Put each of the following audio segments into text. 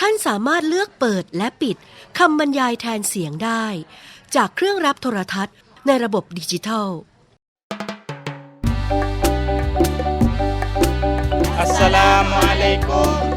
ท่านสามารถเลือกเปิดและปิดคำบรรยายแทนเสียงได้ จากเครื่องรับโทรทัศน์ในระบบดิจิทัล อัสสลามุอะลัยกุม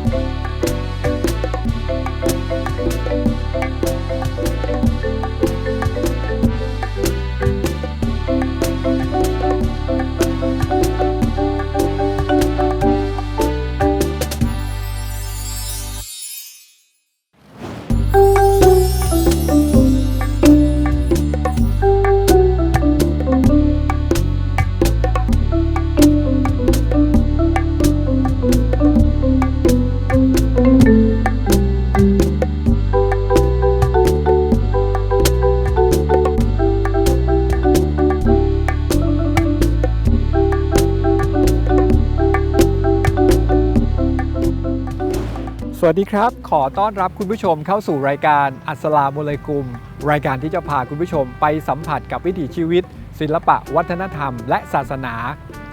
ดีครับ ขอต้อนรับคุณผู้ชมเข้าสู่รายการอัสลามุลัยกุม รายการที่จะพาคุณผู้ชมไปสัมผัสกับวิถีชีวิต ศิลปะวัฒนธรรม และศาสนา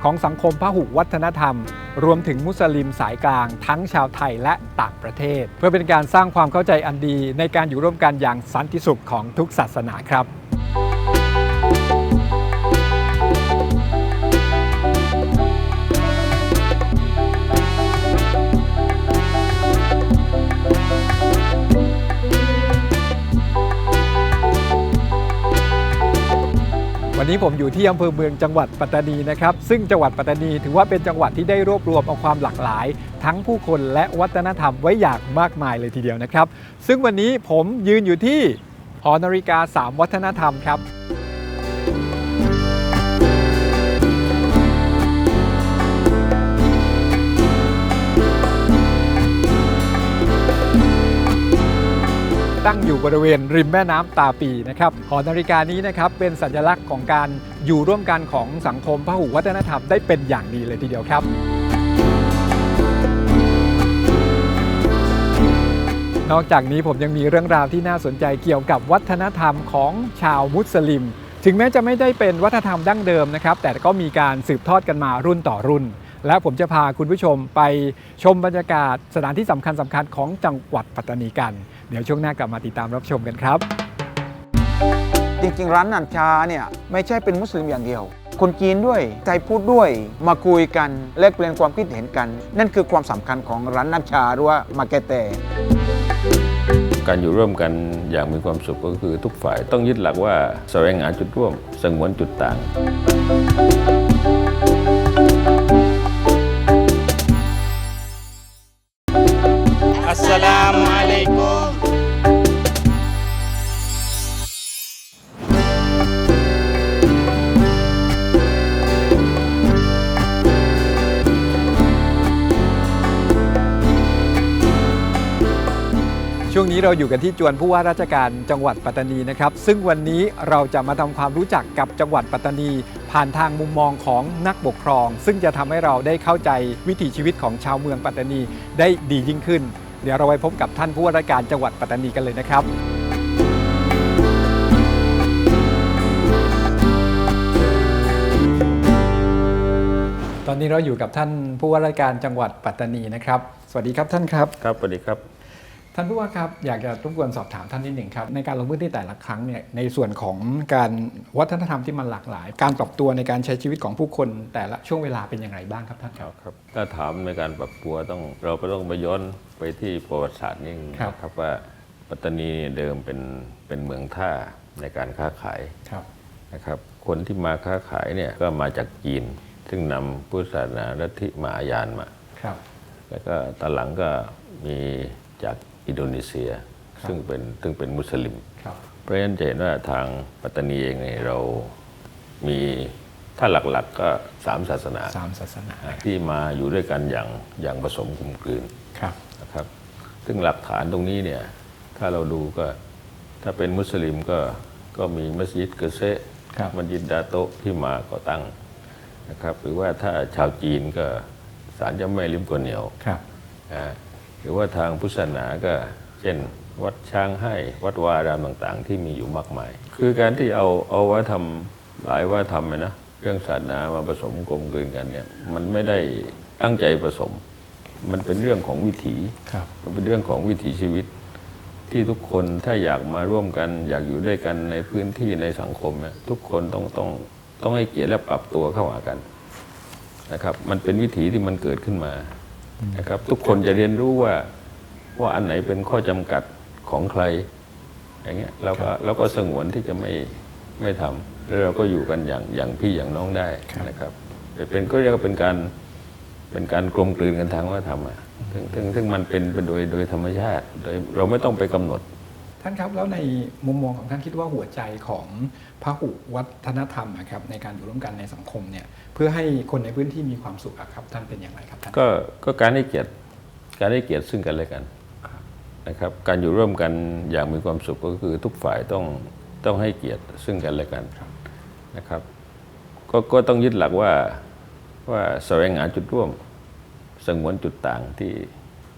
ของสังคมพหุวัฒนธรรม รวมถึงมุสลิมสายกลาง ทั้งชาวไทยและต่างประเทศ เพื่อเป็นการสร้างความเข้าใจอันดีในการอยู่ร่วมกันอย่างสันติสุขของทุกศาสนาครับ วันนี้ผมอยู่ที่อำเภอเมืองจังหวัดปัตตานีนะครับ ซึ่งจังหวัดปัตตานีถือว่าเป็นจังหวัดที่ได้รวบรวมเอาความหลากหลาย ทั้งผู้คนและวัฒนธรรมไว้อย่างมากมายเลยทีเดียวนะครับ ซึ่งวันนี้ผมยืนอยู่ที่หอนาฬิกา 3 วัฒนธรรมครับ ตั้งอยู่บริเวณริมแม่น้ำตาปีนะครับหอนาฬิกานี้นะครับเป็นสัญลักษณ์ของการอยู่ร่วมกันของสังคมพหุวัฒนธรรมได้เป็นอย่างดีเลยทีเดียวครับนอกจากนี้ผมยังมีเรื่องราวที่น่าสนใจเกี่ยวกับวัฒนธรรมของชาวมุสลิม ถึงแม้จะไม่ได้เป็นวัฒนธรรมดั้งเดิมนะครับ แต่ก็มีการสืบทอดกันมารุ่นต่อรุ่น และผมจะพาคุณผู้ชมไปชมบรรยากาศสถานที่สำคัญสำคัญของจังหวัดปัตตานีกัน ดี๋ยวช่วงหน้ากลับมาติดตามรับชมกันครับ จริงๆ ร้านนันชาเนี่ยไม่ใช่เป็นมุสลิมอย่างเดียว คนจีนด้วยไทยพูดด้วยมาคุยกันแลกเปลี่ยนความคิดเห็นกัน นั่นคือความสำคัญของร้านนันชาหรือว่ามาเกเตการอยู่ร่วมกันอย่างมีความสุขก็คือทุกฝ่ายต้องยึดหลักว่าแสวงหาจุดร่วมสงวนจุดต่าง เราอยู่กันที่จวนผู้ว่าราชการจังหวัดปัตตานีนะครับ ซึ่งวันนี้เราจะมาทำความรู้จักกับจังหวัดปัตตานี ผ่านทางมุมมองของนักปกครอง ซึ่งจะทำให้เราได้เข้าใจวิถีชีวิตของชาวเมืองปัตตานีได้ดียิ่งขึ้น เดี๋ยวเราไปพบกับท่านผู้ว่าราชการจังหวัดปัตตานีกันเลยนะครับตอนนี้เราอยู่กับท่านผู้ว่าราชการจังหวัดปัตตานีนะครับ สวัสดีครับท่านครับ ครับ สวัสดีครับ ท่านผู้ว่าครับอยากจะรบกวนสอบถามท่านนิดหนึ่งครับในการลงพื้นที่แต่ละครั้งเนี่ยในส่วนของการวัฒนธรรมที่มันหลากหลาย การปรับตัวในการใช้ชีวิตของผู้คนแต่ละช่วงเวลาเป็นอย่างไรบ้างครับท่านครับครับถ้าถามในการปรับตัวต้องเราก็ต้องไปย้อนไปที่ประวัติศาสตร์นิดนึงครับนะครับว่าปัตตานีเดิมเป็นเป็นเมืองท่าในการค้าขายครับนะครับคนที่มาค้าขายเนี่ยก็มาจากจีน ซึ่งนำพุทธศาสนาลัทธิมหายานมาครับแล้วก็ตอนหลังก็มีจาก อินโดนีเซียครับซึ่งเป็นซึ่งเป็นมุสลิมครับเพราะฉะนั้นจะเห็นว่าทางปัตตานีเองเนี่ยเรามีถ้าหลักๆก็สามศาสนาสามศาสนาที่มาอยู่ด้วยกันอย่างอย่างผสมกลมกลืนครับนะครับ ซึ่งหลักฐานตรงนี้เนี่ยถ้าเราดูก็ถ้าเป็นมุสลิมก็ก็มีมัสยิดเกษะครับมัสยิดดาโตะที่มาก่อตั้งนะครับ หรือว่าถ้าชาวจีนก็ศาลเจ้าแม่ลิมกัวเหนียวครับอ่า หรือว่าทางพุทธศาสนาก็เช่น วัดช้างให้วัดวาอารามต่างๆ ที่มีอยู่มากมาย คือการที่เอาเอาวัฒนธรรมหลายวัฒนธรรมเนี่ยนะเรื่องศาสนามาผสมกลมกลืนกันเนี่ยมันไม่ได้ตั้งใจผสม มันเป็นเรื่องของวิถีครับมันเป็นเรื่องของวิถีชีวิต ที่ทุกคนถ้าอยากมาร่วมกัน อยากอยู่ด้วยกันในพื้นที่ในสังคมเนี่ยทุกคนต้องต้องต้องให้เกียรติและปรับตัวเข้าหากันนะครับ มันเป็นวิถีที่มันเกิดขึ้นมา นะครับ ทุกคนจะเรียนรู้ว่าว่าอันไหนเป็นข้อจำกัดของใคร อย่างเงี้ยเราก็เราก็สงวนที่จะไม่ไม่ทำแล้วเราก็อยู่กันอย่างอย่างพี่อย่างน้องได้นะครับเป็นก็เรียกว่าเป็นการเป็นการกลมกลืนกันทางวัฒนธรรมอะซึ่งซึ่งซึ่งมันเป็นไปโดยโดยธรรมชาติ โดยเราไม่ต้องไปกำหนด ท่านครับแล้วในมุมมองของท่านคิดว่าหัวใจของพหุวัฒนธรรมอะครับในการอยู่ร่วมกันในสังคมเนี่ย เพื่อให้คนในพื้นที่มีความสุขอะครับท่านเป็นอย่างไรครับท่านก็ก็การให้เกียรติการให้เกียรติซึ่งกันและกันนะครับ การอยู่ร่วมกันอย่างมีความสุขก็คือทุกฝ่ายต้องต้องให้เกียรติซึ่งกันและกันนะครับ ก็ก็ต้องยึดหลักว่าว่าแสวงหาจุดร่วมสงวนจุดต่างที่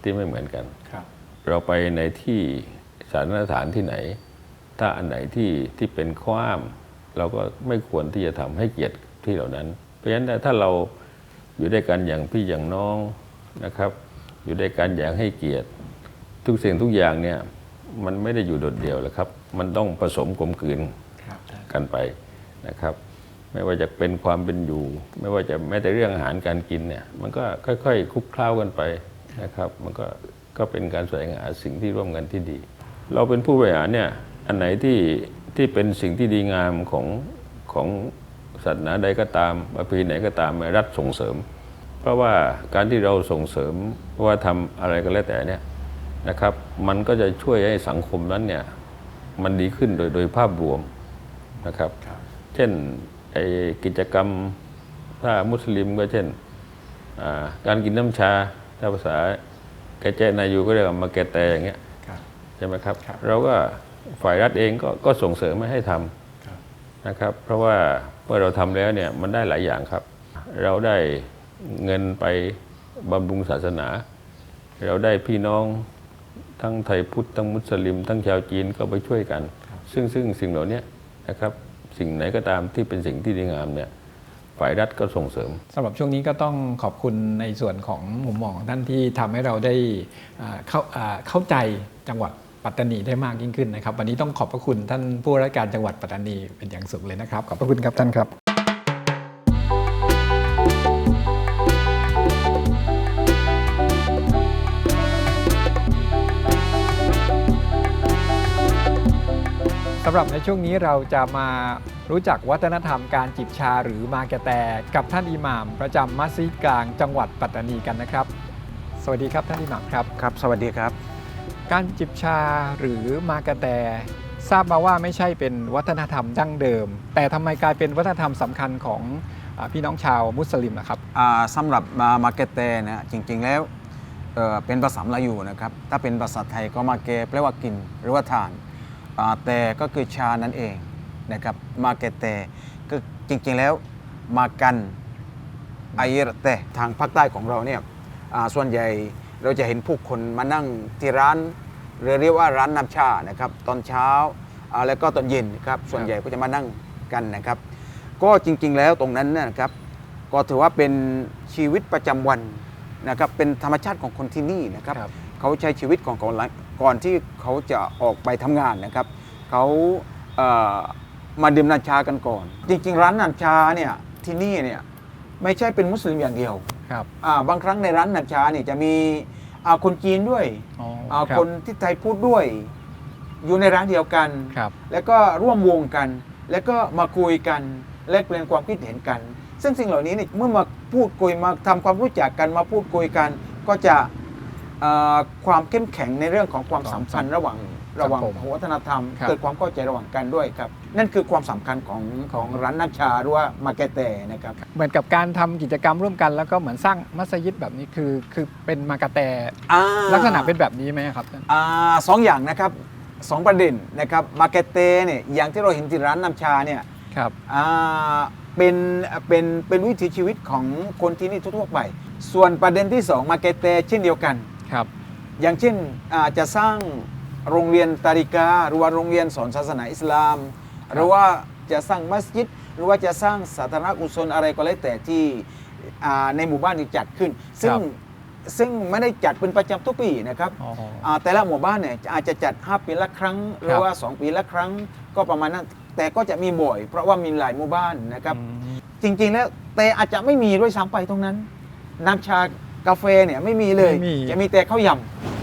ที่ไม่เหมือนกันครับเราไปในที่สาธารณสถานที่ไหน ถ้าอันไหนที่ที่เป็นข้ออ้าม เราก็ไม่ควรที่จะทำให้เกียรติที่เหล่านั้นเพ ราะฉะนั้นถ้าเราอยู่ด้วยกันอย่างพี่อย่างน้องนะครับ อยู่ด้วยกันอย่างให้เกียรติ ทุกสิ่งทุกอย่างเนี่ยมันไม่ได้อยู่โดดเดี่ยวแล้วครับ มันต้องผสมกลมกลืนกันไปนะครับ ไม่ว่าจะเป็นความเป็นอยู่ ไม่ว่าจะแม้แต่เรื่องอาหารการกินเนี่ยมันก็ค่อยๆ คุกคล้ากันไปนะครับ มันก็ก็เป็นการแสวงหาสิ่งที่ร่วมกันที่ดี เราเป็นผู้บริหารเนี่ยอันไหนที่ที่เป็นสิ่งที่ดีงามของของ ศาสนาใดก็ตามประเพณีไหนก็ตามรัฐส่งเสริม เพราะว่าการที่เราส่งเสริมว่าทำอะไรก็แล้วแต่เนี่ยนะครับ มันก็จะช่วยให้สังคมนั้นเนี่ยมันดีขึ้นโดยโดยภาพรวมนะครับ เช่นไอ้กิจกรรมถ้ามุสลิมก็เช่นอ่าการกินน้ำชาถ้าภาษาแกเจนายูก็เรียกว่ามาแกแตอย่างเงี้ยครับใช่ไหมครับครับเราก็ฝ่ายรัฐเองก็ก็ส่งเสริมไม่ให้ทครับำนะครับ เพราะว่า เมื่อเราทำแล้วเนี่ยมันได้หลายอย่างครับ เราได้เงินไปบำรุงศาสนา เราได้พี่น้องทั้งไทยพุทธทั้งมุสลิม ทั้งชาวจีนก็ไปช่วยกัน ซึ่งซึ่งสิ่งเหล่านี้นะครับสิ่งไหนก็ตามที่เป็นสิ่งที่ดีงามเนี่ยฝ่ายรัฐก็ส่งเสริมสำหรับช่วงนี้ก็ต้องขอบคุณในส่วนของมุมมองของท่านที่ทำให้เราได้เข้าอ่าเข้าใจจังหวัด ปัตตานีได้มากยิ่งขึ้นนะครับ วันนี้ต้องขอบพระคุณท่านผู้ว่าราชการจังหวัดปัตตานีเป็นอย่างสูงเลยนะครับ ขอบพระคุณครับท่านครับสำหรับในช่วงนี้เราจะมารู้จักวัฒนธรรมการจิบชาหรือมาแกแตกับท่านอิหม่าม ประจำมัสยิดกลางจังหวัดปัตตานีกันนะครับ สวัสดีครับท่านอิหม่ามครับครับ สวัสดีครับ การจิบชาหรือมากะแตทราบมาว่าไม่ใช่เป็นวัฒนธรรมดั้งเดิม แต่ทำไมกลายเป็นวัฒนธรรมสำคัญของอพี่น้องชาวมุสลิมนะครับสำหรับมามาเกเตนะจริงๆแล้วเเป็นภาษามลายูนะครับ ถ้าเป็นภาษาไทยก็มาเกแปลว่ากินหรือว่าทานแต่ก็คือชานั่นเองนะครับมาเกเตก็จริงๆแล้วมากันไอรเตทางภาคใต้ของเราเนี่ยส่วนใหญ่ เราจะเห็นผู้คนมานั่งที่ร้านหรือเรียกว่าร้านน้ำชานะครับตอนเช้าอ่าแล้วก็ตอนเย็นนะครับส่วนใหญ่ก็จะมานั่งกันนะครับ ก็จริงๆแล้วตรงนั้นเนยนะครับ ก็ถือว่าเป็นชีวิตประจำวันนะครับเป็นธรรมชาติของคนที่นี่นะครับครับเขาใช้ชีวิตของก่อนหลังก่อนที่เขาจะออกไปทำงานนะครับเขาเอ่อมาดื่มน้ำชากันก่อน จริง ๆ ร้านน้ำชาเนี่ยที่นี่เนี่ยไม่ใช่เป็นมุสลิมอย่างเดียว ครับอ่าบางครั้งในร้านน้ำชาเนี่ยจะมีอ่าคนจีนด้วยอ๋ออ่ารับคนที่ไทยพูดด้วย อยู่ในร้านเดียวกัน ครับ แล้วก็ร่วมวงกัน แล้วก็มาคุยกันแลกเปลี่ยนความคิดเห็นกัน ซึ่งสิ่งเหล่านี้เนี่ยเมื่อมาพูดคุยมาทำความรู้จักกันมาพูดคุยกัน ก็จะเอ่อความเข้มแข็งในเรื่องของความสัมพันธ์ระหว่าง ระหว่างวัฒนธรรมครับเกิดความเข้าใจระหว่างกันด้วยครับ นั่นคือความสำคัญของของร้านน้ำชาหรือว่ามาแกเตนะครับเหมือนกับการทำกิจกรรมร่วมกัน แล้วก็เหมือนสร้างมัสยิดแบบนี้คือคือเป็นมากะแตอ่าลักษณะเป็นแบบนี้ไหมครับท่านอ่าสองอย่างนะครับสองประเด็นนะครับมาเกเตเนี่ยอย่างที่เราเห็นที่ร้านน้ำชาเนี่ยครับอ่าเป็นเป็นเป็นวิถีชีวิตของคนที่นี่ทั่วๆไป ส่วนประเด็นที่สองมาเกเตเช่นเดียวกันครับอย่างเช่นอ่าจะสร้าง โรงเรียนตาริกา หรือว่าโรงเรียนสอนศาสนาอิสลาม หรือว่าจะสร้างมัสยิด หรือว่าจะสร้างสาธารณกุศลอะไรก็แล้วแต่ที่อ่าในหมู่บ้านนี้จัดขึ้น ซึ่งซึ่งไม่ได้จัดเป็นประจำทุกปีนะครับอ๋ออ่าแต่ละหมู่บ้านเนี่ยอาจจะจัด 5 ปีละครั้ง หรือว่า 2 ปีละครั้ง ก็ประมาณนั้น แต่ก็จะมีบ่อย เพราะว่ามีหลายหมู่บ้านนะครับอืมจริงๆแล้วแต่อาจจะไม่มีด้วยซ้ำไปตรงนั้น น้ำชากาแฟเนี่ยไม่มีเลยไม่มีจะมีแต่ข้าวยำ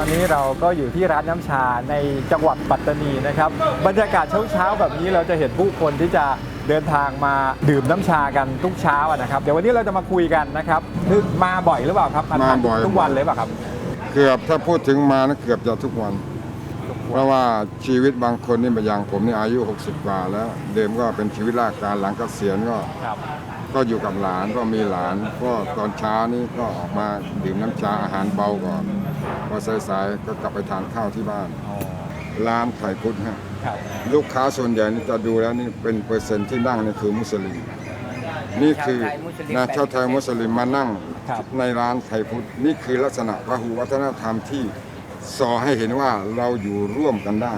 ตอนนี้เราก็อยู่ที่ร้านน้ำชาในจังหวัดปัตตานีนะครับบรรยากาศเช้าๆแบบนี้เราจะเห็นผู้คนที่จะเดินทางมาดื่มน้ำชากันทุกเช้าอะนะครับเดี๋ยววันนี้เราจะมาคุยกันนะครับคือมาบ่อยหรือเปล่าครับมาบ่อยทุกวันเลยเปล่าครับ เกือบถ้าพูดถึงมานะเกือบจะทุกวัน เพราะว่าชีวิตบางคนนี่มาอย่างผมนี่อายุ 60 กว่าแล้ว เดิมก็เป็นชีวิตราชการหลังเกษียณก็ครับ ก็อยู่กับหลานก็มีหลานก็ตอนเช้านี่ก็ออกมาดื่มน้ำชาอาหารเบาก่อนพอสายๆก็กลับไปทานข้าวที่บ้านอ๋อร้านไข่พุทธฮะครับลูกค้าส่วนใหญ่นี่จะดูแล้วนี่เป็นเปอร์เซ็นต์ที่นั่งนี่คือมุสลิม นี่คือนะชาวไทยมุสลิมมานั่งครับในร้านไทยพุทธนี่คือลักษณะพหุวัฒนธรรมที่สอให้เห็นว่าเราอยู่ร่วมกันได้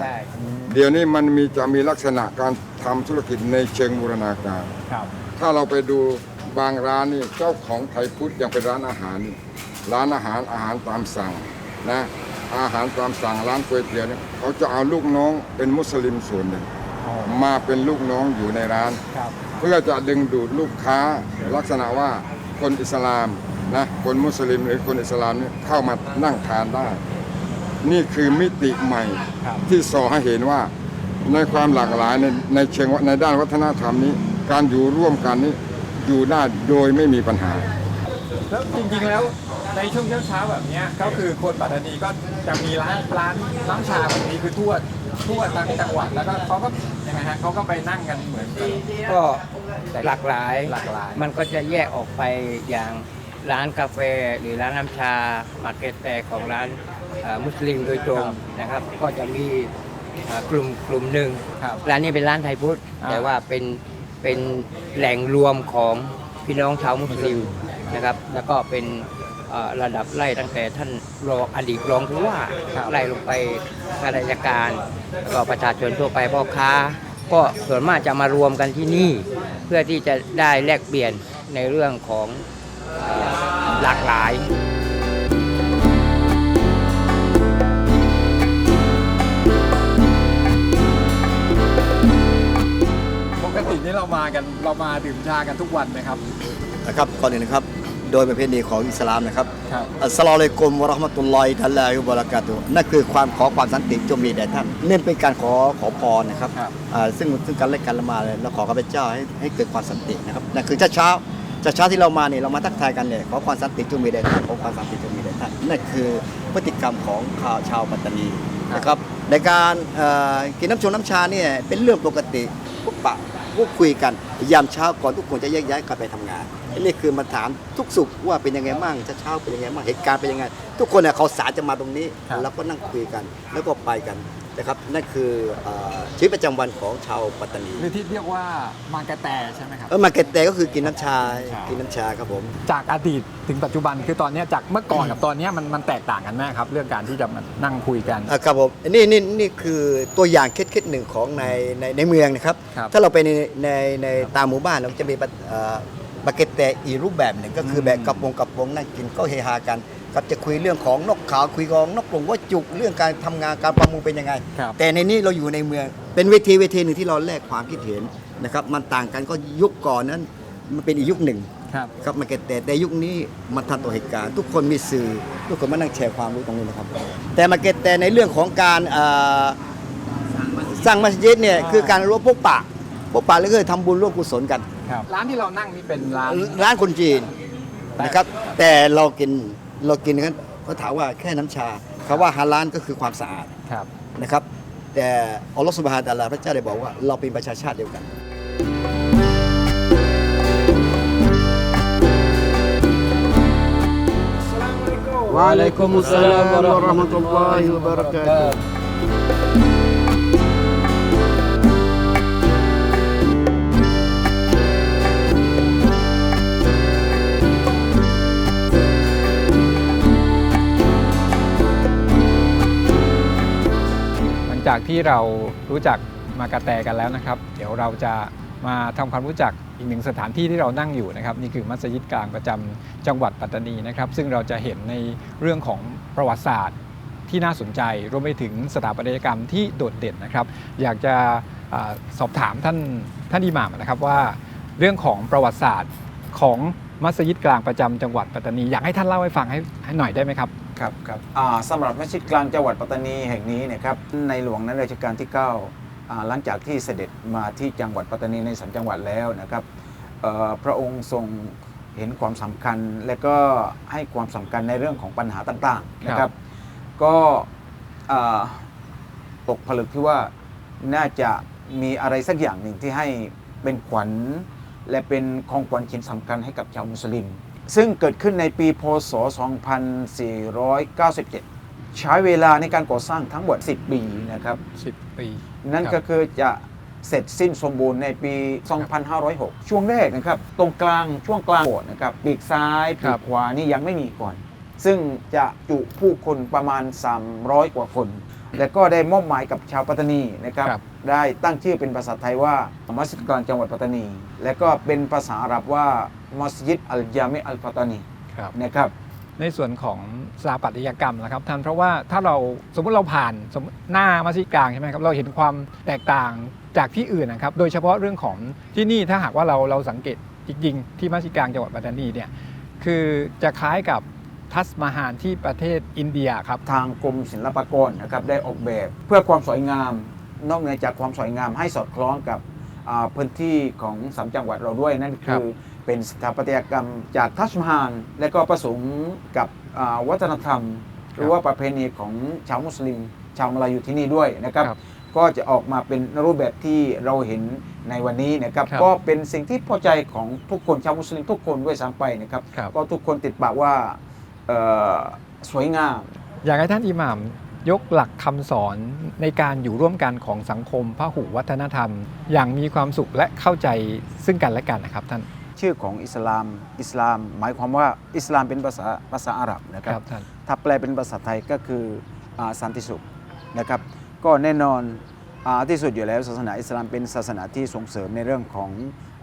เดี๋ยวนี้มันมีจะมีลักษณะการทำธุรกิจในเชิงบูรณาการครับ ถ้าเราไปดูบางร้านนี่เจ้าของไทยพุทธยังเป็นร้านอาหารนี่ร้านอาหารอาหารตามสั่งนะอาหารตามสั่งร้านก๋วยเตี๋ยวเนี่ยเขาจะเอาลูกน้องเป็นมุสลิมส่วนหนึ่งอ๋อมาเป็นลูกน้องอยู่ในร้านครับเพื่อจะดึงดูดลูกค้าลักษณะว่าคนอิสลามนะคนมุสลิมหรือคนอิสลามเนี่ยเข้ามานั่งทานได้ นี่คือมิติใหม่ครับที่สอให้เห็นว่าในความหลากหลายในในเชิงว่าในด้านวัฒนธรรมนี้ การอยู่ร่วมกันนี้อยู่ได้โดยไม่มีปัญหา แล้วจริงๆแล้วในช่วงเช้าๆแบบเนี้ยก็คือคนปัตตานีก็จะมีร้านร้านน้ำชาแบบนี้คือทั่วทั่วทั้งจังหวัดแล้วก็เขาก็ยังไงฮะเขาก็ไปนั่งกันเหมือนกัน ก็หลากหลาย หลากหลาย มันก็จะแยกออกไปอย่างร้านกาแฟหรือร้านน้ำชามาร์เก็ตแต่ของร้านเอ่อมุสลิมโดยตรงนะครับ ก็จะมีเอ่อกลุ่มกลุ่มหนึ่งครับร้านนี้เป็นร้านไทยพุทธอ่า แต่ว่าเป็น เป็นแหล่งรวมของพี่น้องชาวมุสลิมนะครับ แล้วก็เป็นเอ่อระดับไล่ตั้งแต่ท่านรองอดีตรองผู้ว่าไล่ลงไปข้าราชการแล้วก็ประชาชนทั่วไปพ่อค้า ก็ส่วนมากจะมารวมกันที่นี่ เพื่อที่จะได้แลกเปลี่ยนในเรื่องของเอ่อหลากหลาย กันเรามาดื่มชากันทุกวันไหมครับ นะครับก่อนอื่นนะครับ โดยประเพณีของอิสลามนะครับครับ อัสสลามุอะลัยกุมวะเราะห์มะตุลลอฮิตะอาลาฮิวะบะเราะกาตุฮ์นั่นคือความขอความสันติจงมีแด่ท่านเน้นเป็นการขอขอพรนะครับครับ อ่าซึ่งซึ่งกันและกันละมาเลยเราขอข้าพเจ้าให้ให้เกิดความสันตินะครับนั่นคือเช้าเช้าเช้าเช้าที่เรามาเนี่ยเรามาทักทายกันเนี่ยขอความสันติจงมีแด่ท่านขอความสันติจงมีแด่ท่านนั่นคือพฤติกรรมของชาวชาวปัตตานีนะครับในการเอ่อกินน้ำชงน้ำชาเนี่ยเป็นเรื่องปกติ พวกปะพูดคุยกันยามเช้าก่อนทุกคนจะแยกย้ายกันไปทำงานนี่คือมาถามทุกสุขว่าเป็นยังไงบ้างเช้าๆเป็นยังไงบ้างเหตุการณ์เป็นยังไง ทุกคนเนี่ยเขาสารจะมาตรงนี้ครับแล้วก็นั่งคุยกัน แล้วก็ไปกัน นะครับนั่นคือเอ่อชีวิตประจำวันของชาวปัตตานีหรือที่เรียกว่ามากระแตใช่ไหมครับเออมาเก็ตแต่ก็คือกินน้ำชาชากิกินน้ำชาครับผมจากอดีตถึงปัจจุบันคือตอนเนี้ยจากเมื่อก่อนกับตอนเนี้ยมันมันแตกต่างกันไหมครับ เรื่องการที่จะมานั่งคุยกันอะครับผมนี่นี่นี่คือตัวอย่างเคสๆหนึ่งของในในในเมืองนะครับครับ ถ้าเราไปในในในตามหมู่บ้านเราจะมีปะเอ่อปาเกตแต่อีกรูปแบบหนึ่งก็คือแบบกระปงกระปงนั่งกินก็เฮฮากัน ครับจะคุยเรื่องของนกขาวคุยของนกกรงว่าจุกเรื่องการทำงานการประมงเป็นยังไงครับแต่ในนี้เราอยู่ในเมืองเป็นเวทีเวทีหนึ่งที่เราแลกความคิดเห็นนะครับมันต่างกันก็ยุคก่อนนั้น มันเป็นอีกยุคหนึ่งครับครับมาเก็ตแต่แต่ยุคนี้มันทันต่อเหตุการณ์ทุกคนมีสื่อ ทุกคนมานั่งแชร์ความรู้ตรงนี้นะครับ แต่มาเก็ตแต่ในเรื่องของการเอ่อสร้างมัสยิดเนี่ยคือการร่วมพบปะพบปะแล้วก็ทำบุญร่วมกุศลกันครับร้านที่เรานั่งนี่เป็นร้านร้านคนจีนนะครับแต่เรากิน เรากินกันเขาถามว่าแค่น้ำชาคำว่าฮาลานก็คือความสะอาดครับนะครับแต่อัลลอฮฺสุบฮานะฮูวะตะอาลาพระเจ้าได้บอกว่าเราเป็นประชาชาติเดียวกัน Waalaikumsalam warahmatullahi wabarakatuh. หลั จากที่เรารู้จักมากาแตกันแล้วนะครับ เดี๋ยวเราจะมาทำความรู้จักอีกหนึ่งสถานที่ที่เรานั่งอยู่นะครับนี่คือมัสยิดกลางประจำจังหวัดปัตตานีนะครับ ซึ่งเราจะเห็นในเรื่องของประวัติศาสตร์ที่น่าสนใจรวมไปถึงสถาปัตยกรรมที่โดดเด่นนะครับ อยากจะอาสอบถามท่านท่านอิหม่ามนะครับว่าเรื่องของประวัติศาสตร์ของมัสยิดกลางประจำจังหวัดปัตตานีอยากให้ท่านเล่าให้ฟังให้ให้หน่อยได้ไหมครับ ครับครับสำหรับมัสยิดกลางจังหวัดปัตตานีแห่งนี้นะครับในหลวงนั้นรัชกาลที่9อ่าหลังจากที่เสด็จมาที่จังหวัดปัตตานีในสามจังหวัดแล้วนะครับพระองค์ทรงเห็นความสำคัญและก็ให้ความสำคัญในเรื่องของปัญหาต่างๆนะครับ ก็ตกผลึกที่ว่าน่าจะมีอะไรสักอย่างหนึ่งที่ให้เป็นขวัญ และเป็นของขวัญชิ้นสำคัญให้กับชาวมุสลิม ซึ่งเกิดขึ้นในปีพศ 2497 ใช้เวลาในการก่อสร้างทั้งหมด 10 ปีนะครับ 10 ปี นั่นครับก็คือจะเสร็จสิ้นสมบูรณ์ในปี 2506 ช่วงแรกนะครับ ตรงกลางช่วงกลางโบสถ์นะครับ ปีกซ้ายปีกขวานี่ยังไม่มีก่อน ซึ่งจะจุผู้คนประมาณ 300 กว่าคน และก็ได้มอบหมายกับชาวปัตตานีนะครับครับได้ตั้งชื่อเป็นภาษาไทยว่ามัสยิดกลางจังหวัดปัตตานี และก็เป็นภาษาอาหรับว่า มัสยิดอัลจามิอัลปัตตานีครับนะครับในส่วนของสถาปัตยกรรมนะครับท่านเพราะว่าถ้าเราสมมติเราผ่านสมมุติหน้ามัสยิดกลางใช่ไหมครับเราเห็นความแตกต่างจากที่อื่นนะครับโดยเฉพาะเรื่องของที่นี่ถ้าหากว่าเราเราสังเกตจริงๆที่มัสยิดกลางจังหวัดปัตตานีเนี่ยคือจะคล้ายกับทัสมาฮานที่ประเทศอินเดียครับทางกรมศิลปากรนะครับได้ออกแบบ เพื่อความสวยงามนอกเหนือจากความสวยงามให้สอดคล้องกับอ่าพื้นที่ของสามจังหวัดเราด้วยนั่นครัคืบอ เป็นสถาปัตยกรรมจากทัชมาฮานและก็ผสมกับอ่าวัฒนธรรม หรือว่าประเพณีของชาวมุสลิม ชาวมาลายูที่นี่ด้วยนะครับครับ ก็จะออกมาเป็นรูปแบบที่เราเห็นในวันนี้นะครับครับ ก็เป็นสิ่งที่พอใจของทุกคนชาวมุสลิมทุกคนด้วยซ้ำไปนะครับครับก็ทุกคนติดปากว่าเอ่อสวยงาม อยากให้ท่านอิหม่ามยกหลักคำสอนในการอยู่ร่วมกันของสังคมพหุวัฒนธรรม อย่างมีความสุขและเข้าใจซึ่งกันและกันนะครับท่าน ชื่อของอิสลามอิสลาม หมายความว่าอิสลามเป็นภาษาภาษาอาหรับนะคครัรับบท่านถ้าแปลเป็นภาษาไทยก็คืออาสันติสุขนะครับ ก็แน่นอนอาที่สุดอยู่แล้วศาสนาอิสลามเป็นศาสนาที่ส่งเสริมในเรื่องของ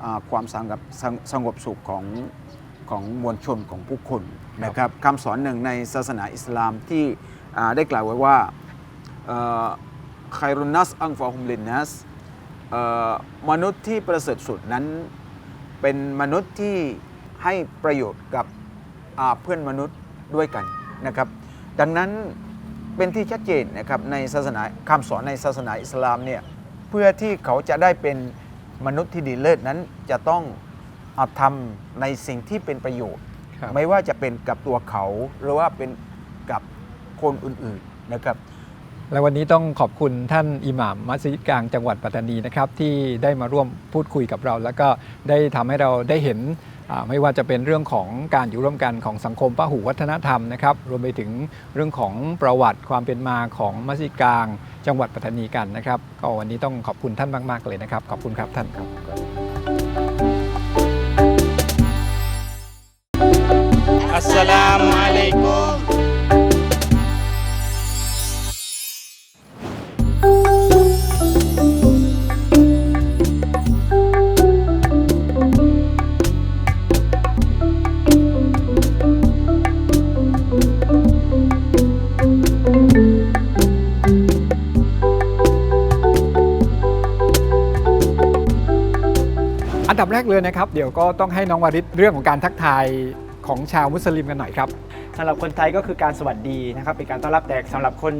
อาความสงบสงสงบสุขของของมวลชนของผู้คนนะครับคำสอนหนึ่งในศาสนาอิสลามที่อ่าได้กล่าวไว้ว่าไครุนนัสอังฟาฮุมลินนัสมนุษย์ที่ประเสริฐสุดนั้น เป็นมนุษย์ที่ให้ประโยชน์กับอ่าเพื่อนมนุษย์ด้วยกันนะครับ ดังนั้นเป็นที่ชัดเจนนะครับในศาสนาคำสอนในศาสนาอิสลามเนี่ยเพื่อที่เขาจะได้เป็นมนุษย์ที่ดีเลิศนั้นจะต้องอาทำในสิ่งที่เป็นประโยชน์ครับไม่ว่าจะเป็นกับตัวเขาหรือว่าเป็นกับคนอื่นๆนะครับ และวันนี้ต้องขอบคุณท่านอิหม่ามมัสยิดกลางจังหวัดปัตตานีนะครับที่ได้มาร่วมพูดคุยกับเรา แล้วก็ได้ทำให้เราได้เห็นไม่ว่าจะเป็นเรื่องของการอยู่ร่วมกันของสังคมพหุวัฒนธรรมนะครับรวมไปถึงเรื่องของประวัติความเป็นมาของมัสยิดกลาง จังหวัดปัตตานีกันนะครับก็วันนี้ต้องขอบคุณท่านมาก ๆ เลยนะครับ ขอบคุณครับท่านครับ Assalamualaikum. อั นดับแรกเลยนะครับ เดี๋ยวก็ต้องให้น้องวาริศเรื่องของการทักทายของชาวมุสลิมกันหน่อยครับสำหรับคนไทยก็คือการสวัสดีนะครับเป็นการต้อนรับแต่สำหรับคน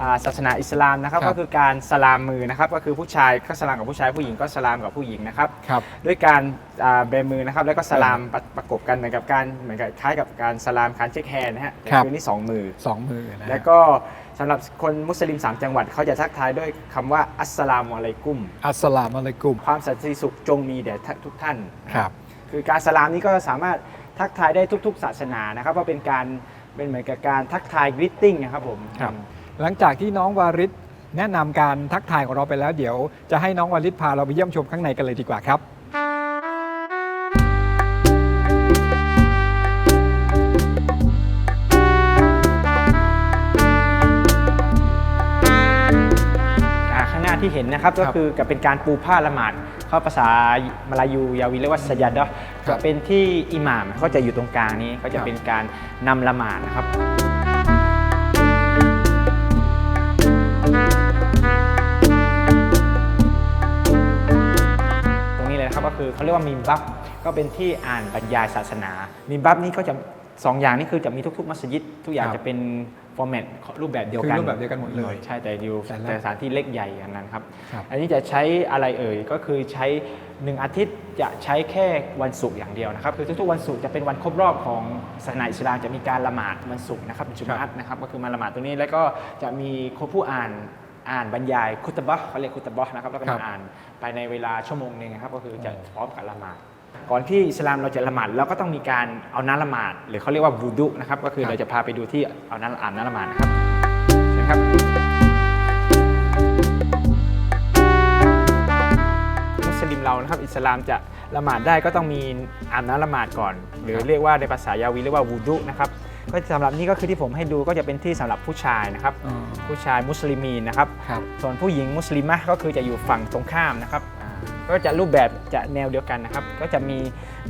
อ่าศาสนาอิสลามนะครับครับก็คือการสลามมือนะครับก็คือผู้ชายก็สลามกับผู้ชายผู้หญิงก็สลามกับผู้หญิงนะครับครับด้วยการอ่าเบมือนะครับแล้วก็สลามประประกบกันเหมือนกับการเหมือนกับคล้ายกับการสลามการเช็คแฮนด์นะฮะแต่ครับคือนี่สองมือสองมือนะฮะแล้วก็ สำหรับคนมุสลิม 3 จังหวัดเขาจะทักทายด้วยคำว่า อัสสลามุอะลัยกุม อัสสลามุอะลัยกุม ความสันติสุขจงมีแด่ทุกท่านครับ คือการสลามนี้ก็สามารถทักทายได้ทุก ๆ ศาสนานะครับเพราะเป็นการเป็นเหมือนกับการทักทายกริตติ้งนะครับผมครับ หลังจากที่น้องวาริศแนะนำการทักทายของเราไปแล้วเดี๋ยว จะให้น้องวาริศพาเราไปเยี่ยมชมข้างในกันเลยดีกว่าครับ ที่เห็นนะครับก็ครับคือกับเป็นการปูผ้าละหมาดเข้าภาษามาลายูยาวีเรียกว่าสยาดะห์ครัจะบเป็นที่อิหม่ามก็จะอยู่ตรงกลางนี้ก็จะครับเป็นการนำละหมาดนะครับตรงนี้เลยนะครับก็คือเขาเรียกว่ามิมบับก็เป็นที่อ่านบรรยายศาสนา มิมบับนี้ก็จะสองอย่างนี้คือจะมีทุกๆมัสยิด ทุกอย่างครับจะเป็น ฟอร์แมตรูปแบบเดียวคือกันรูปแบบเดียวกันหมดเลยใช่แต่อยู่แต่ละแต่สถานที่เล็กใหญ่อย่างนั้นครับครับ อันนี้จะใช้อะไรเอ่ยก็คือใช้หนึ่งอาทิตย์จะใช้แค่วันศุกร์อย่างเดียวนะครับคือทุกๆวันศุกร์จะเป็นวันครบรอบของศาสนาอิสลามจะมีการละหมาดวันศุกร์นะครับจุมาอัตนะครับก็คือมาละหมาดตรงนี้แล้วก็จะมีคนผู้อ่านอ่านบรรยายคุตบะห์เขาเรียกคุตบะห์นะครับแล้วก็ครัมาบอ่านภายในเวลาชั่วโมงหนึ่งนะครับก็คือจะพร้อมกับละหมาด ก่อนที่อิสลามเราจะละหมาดเราก็ต้องมีการเอาน้ำละหมาด หรือเขาเรียกว่าวูดุนะครับก็คือเราจะพาไปดูที่เอาน้ำอ่านน้ำละหมาดนะครับเชิญครับมุสลิมเรานะครับอิสลามจะละหมาดได้ก็ต้องมีอาบน้ำละหมาดก่อน หรือเรียกว่าในภาษายาวีเรียกว่าวูดุนะครับก็สำหรับนี่ก็คือที่ผมให้ดูก็จะเป็นที่สำหรับผู้ชายนะครับอ๋อผู้ชายมุสลิมีนนะครับครับ ส่วนผู้หญิงมุสลิมะก็คือจะอยู่ฝั่งตรงข้ามนะครับอ่า ก็จะรูปแบบจะแนวเดียวกันนะครับ ก็จะมี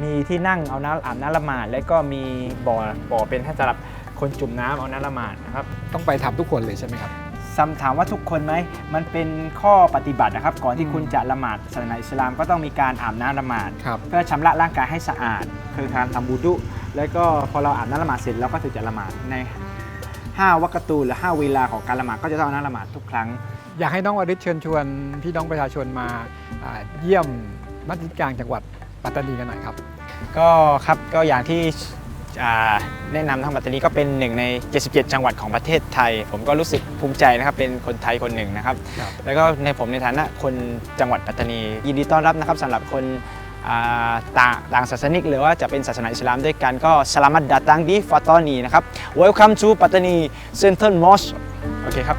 มีที่นั่งเอาน้ำอาบน้ำละหมาดแล้วก็มีบ่อบ่อเป็นให้สำหรับคนจุ่มน้ำเอาน้ำละหมาดนะครับ ต้องไปทำทุกคนเลยใช่ไหมครับ ซ้ำถามว่าทุกคนไหม มันเป็นข้อปฏิบัตินะครับ ก่อนที่อืมคุณจะละหมาดศาสนาอิสลามก็ต้องมีการอาบน้ำละหมาด ครับ เพื่อชำระร่างกายให้สะอาด คือการทำบูดุแล้วก็พอเราอาบน้ำละหมาดเสร็จเราก็ถึงจะละหมาดใน 5วักตูหรือ 5 เวลาของการละหมาดก็จะต้องเอาน้ำละหมาดทุกครั้ง อยากให้น้องวาริศเชิญชวนพี่น้องประชาชนมาอ่าเยี่ยมมัสยิดกลางจังหวัดปัตตานีกันหน่อยครับ ก็ครับก็อย่างที่อ่าแนะนำทั้งปัตตานีก็เป็นหนึ่งใน 77 จังหวัดของประเทศไทย ผมก็รู้สึกภูมิใจนะครับเป็นคนไทยคนหนึ่งนะครับครับแล้วก็ในผมในฐานะคนจังหวัดปัตตานี ยินดีต้อนรับนะครับสำหรับคนอ่าต่างต่างศาสนิกหรือว่าจะเป็นศาสนาอิสลามด้วยกันก็สลามัดดัตังดีฟาตอนีนะครับ Welcome to ปัตตานี Central Mosque โอเคครับ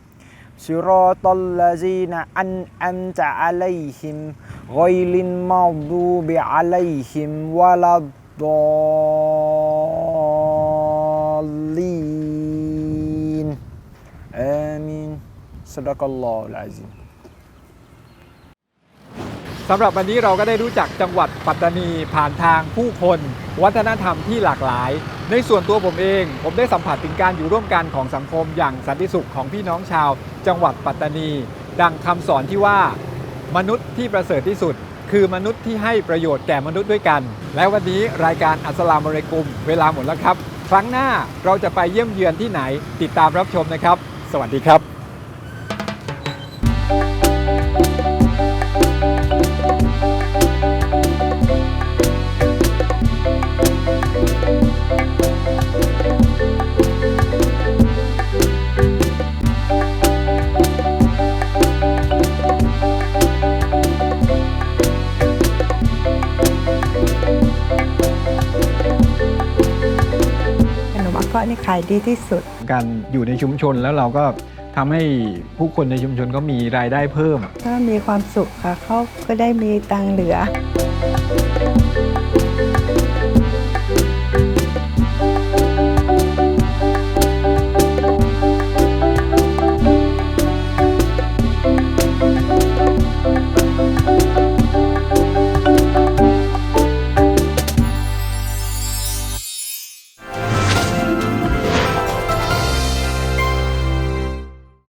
صراط الذين أنعمت عليهم غير المغضوب عليهم ولا الضالين. آمين. صدق الله العظيم. สำหรับวันนี้เราก็ได้รู้จักจังหวัดปัตตานีผ่านทางผู้คน วัฒนธรรมที่หลากหลาย ในส่วนตัวผมเอง ผมได้สัมผัสถึงการอยู่ร่วมกันของสังคมอย่างสันติสุขของพี่น้องชาว จังหวัดปัตตานี ดังคำสอนที่ว่า มนุษย์ที่ประเสริฐที่สุด คือมนุษย์ที่ให้ประโยชน์แก่มนุษย์ด้วยกัน และวันนี้รายการอัสลามอะลัยกุม เวลาหมดแล้วครับ ครั้งหน้าเราจะไปเยี่ยมเยือนที่ไหน ติดตามรับชมนะครับ สวัสดีครับาะนี่ขายดีที่สุด การอยู่ในชุมชนแล้วเราก็ทำให้ผู้คนในชุมชนก็มีรายได้เพิ่มถ้ามีความสุขค่ะเขาก็ได้มีตังค์เหลือ